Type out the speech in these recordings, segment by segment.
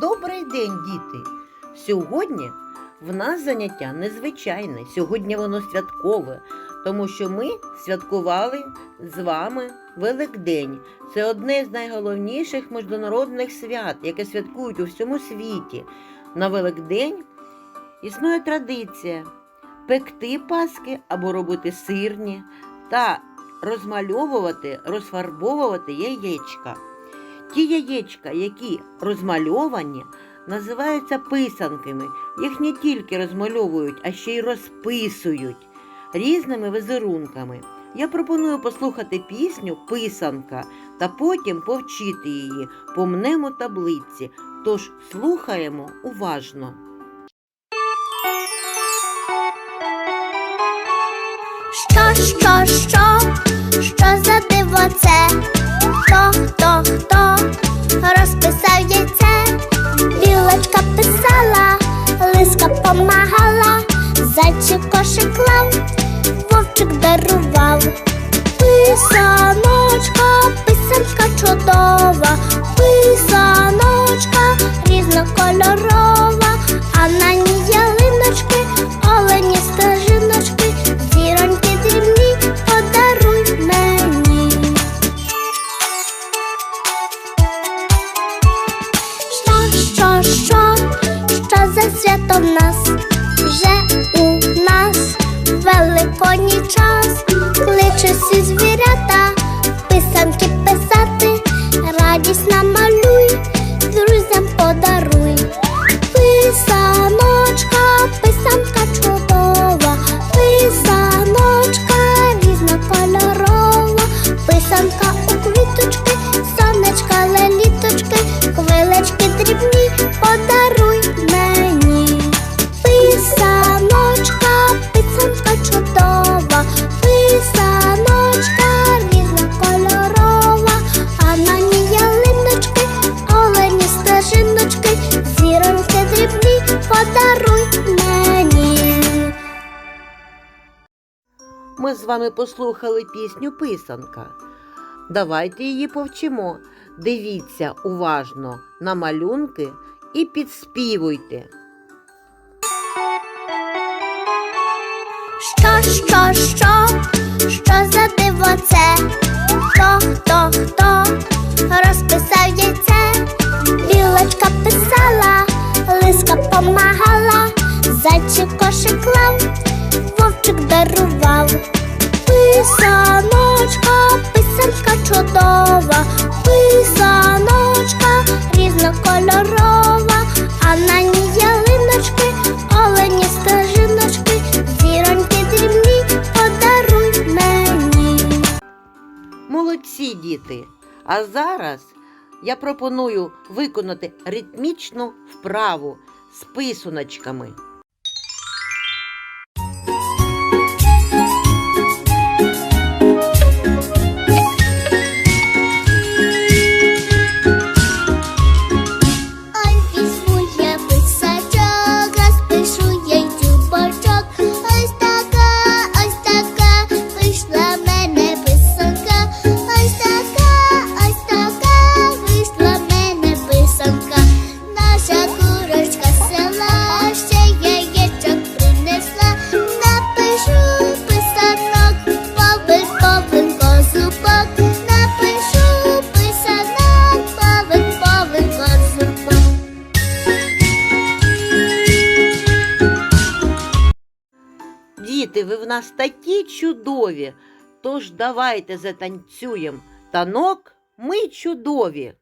Добрий день, діти! Сьогодні в нас заняття незвичайне, сьогодні воно святкове, тому що ми святкували з вами Великдень. Це одне з найголовніших міжнародних свят, яке святкують у всьому світі. На Великдень існує традиція пекти паски або робити сирні та розмальовувати, розфарбовувати яєчка. Ті яєчка, які розмальовані, називаються писанками. Їх не тільки розмальовують, а ще й розписують різними візерунками. Я пропоную послухати пісню Писанка та потім повчити її по мнему таблиці. Тож слухаємо уважно. Що, що, що, що за диво це? Хто, хто, хто розписав яйце? Білочка писала, лиска помагала, зайчик кошик свято в нас? Вже у нас великодній час, кличе всі звірята, подаруй мені. Ми з вами послухали пісню Писанка. Давайте її повчимо. Дивіться уважно на малюнки і підспівуйте. Що, що, що, кошик клав, вовчик дарував. Писаночка, писанка чудова, писаночка різнокольорова, а на ній ялиночки, олені стежиночки, зіроньки дрібні, подаруй мені. Молодці діти! А зараз я пропоную виконати ритмічну вправу з писуночками. Діти, ви в нас такі чудові. Тож давайте затанцюємо. Танок, ми чудові.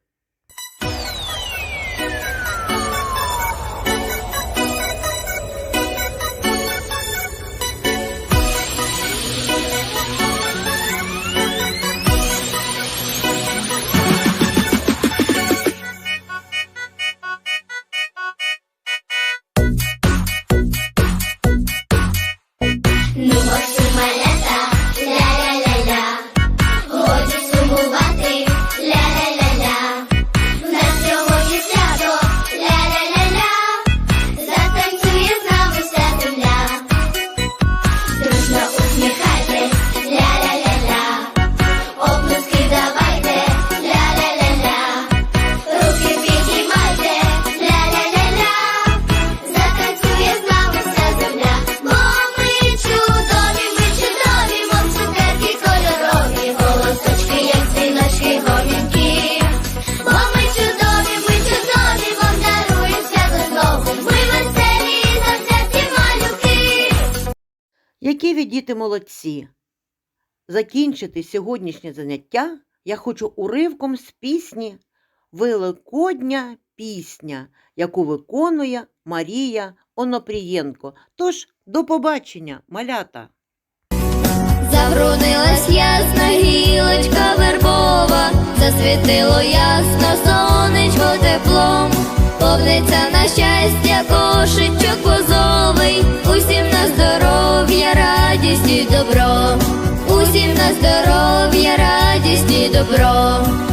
Ну, ви, діти, молодці. Закінчити сьогоднішнє заняття я хочу уривком з пісні Великодня пісня, яку виконує Марія Онопрієнко. Тож, до побачення, малята! Забруднилась ясна гілочка вербова, засвітило ясно сонечко теплом, повниться на щастя кошечок бозовий, усім на здоров'я, добро.